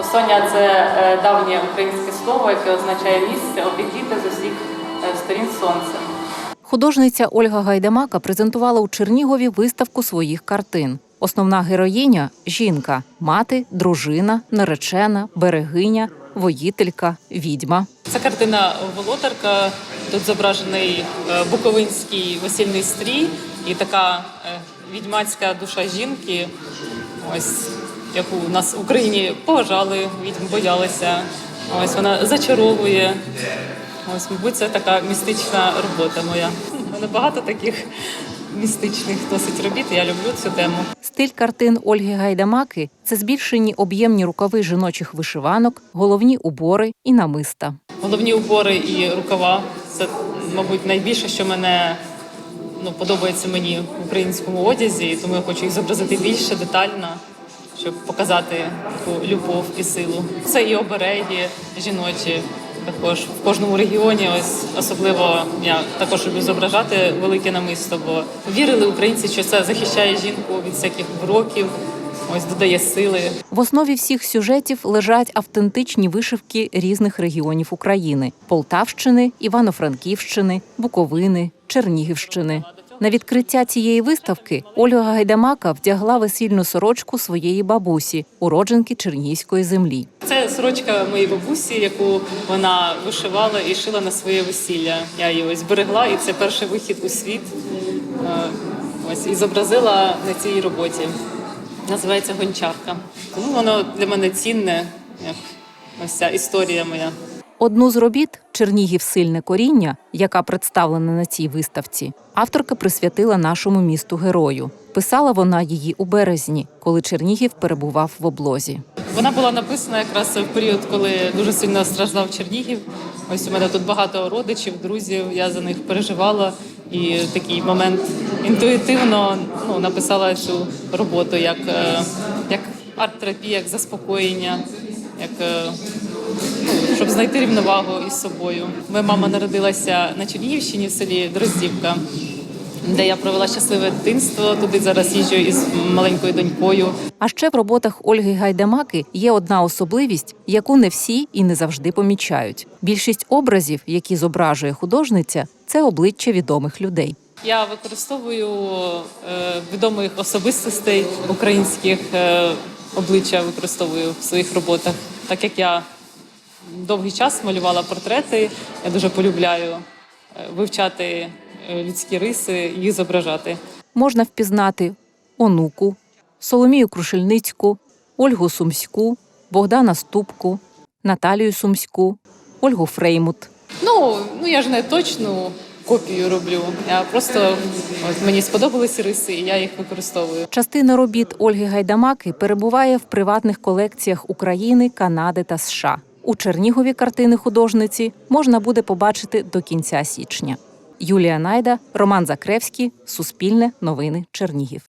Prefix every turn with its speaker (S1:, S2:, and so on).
S1: Осоня це е, давнє українське слово, яке означає місце, обігріте з усіх е, сторін сонцем.
S2: Художниця Ольга Гайдамака презентувала у Чернігові виставку своїх картин. Основна героїня жінка, мати, дружина, наречена, берегиня, воїтелька, відьма.
S1: Це картина Володарка. Тут зображений е, буковинський весільний стрій і така відьмацька душа жінки. Ось яку у нас в Україні поважали, відьм боялися. Ось вона зачаровує. Ось, мабуть, це така містична робота моя. У мене багато таких містичних досить робіт. Я люблю цю тему.
S2: Стиль картин Ольги Гайдамаки це збільшені об'ємні рукави жіночих вишиванок, головні убори і намиста.
S1: Головні убори і рукава це, мабуть, найбільше, що мене ну, подобається мені в українському одязі, тому я хочу їх зобразити більше детально, щоб показати таку любов і силу. Це і обереги жіночі. Також в кожному регіоні, ось особливо я також люблю зображати велике намисто, бо вірили українці, що це захищає жінку від всяких уроків, ось додає сили.
S2: В основі всіх сюжетів лежать автентичні вишивки різних регіонів України: Полтавщини, Івано-Франківщини, Буковини, Чернігівщини. На відкриття цієї виставки Ольга Гайдамака вдягла весільну сорочку своєї бабусі, уродженки Чернігівської землі.
S1: Це сорочка моєї бабусі, яку вона вишивала і шила на своє весілля. Я її ось зберегла, і це перший вихід у світ. Е, Ось і зобразила на цій роботі. Називається гончарка. Тому воно для мене цінне, як ось ця історія моя.
S2: Одну з робіт Чернігів сильне коріння, яка представлена на цій виставці, авторка присвятила нашому місту герою. Писала вона її у березні, коли Чернігів перебував в облозі.
S1: Вона була написана якраз в період, коли дуже сильно страждав Чернігів. Ось у мене тут багато родичів, друзів. Я за них переживала. І такий момент інтуїтивно ну, написала цю роботу як, е, як арт-терапія, як заспокоєння, як е, ну, знайти рівновагу із собою. Моя мама народилася на Чернігівщині в селі Дроздівка, де я провела щасливе дитинство. Туди зараз їжджу із маленькою донькою.
S2: А ще в роботах Ольги Гайдамаки є одна особливість, яку не всі і не завжди помічають. Більшість образів, які зображує художниця, це обличчя відомих людей.
S1: Я використовую е, відомих особистостей українських е, обличчя використовую в своїх роботах, так як я довгий час малювала портрети. Я дуже полюбляю е, вивчати е, людські риси, їх зображати.
S2: Можна впізнати онуку, Соломію Крушельницьку, Ольгу Сумську, Богдана Ступку, Наталію Сумську, Ольгу Фреймут.
S1: Ну, ну я ж не точну копію роблю. Я просто от мені сподобались риси, і я їх використовую.
S2: Частина робіт Ольги Гайдамаки перебуває в приватних колекціях України, Канади та США. У Чернігові картини художниці можна буде побачити до кінця січня. Юлія Найда, Роман Закревський, Суспільне, Новини, Чернігів.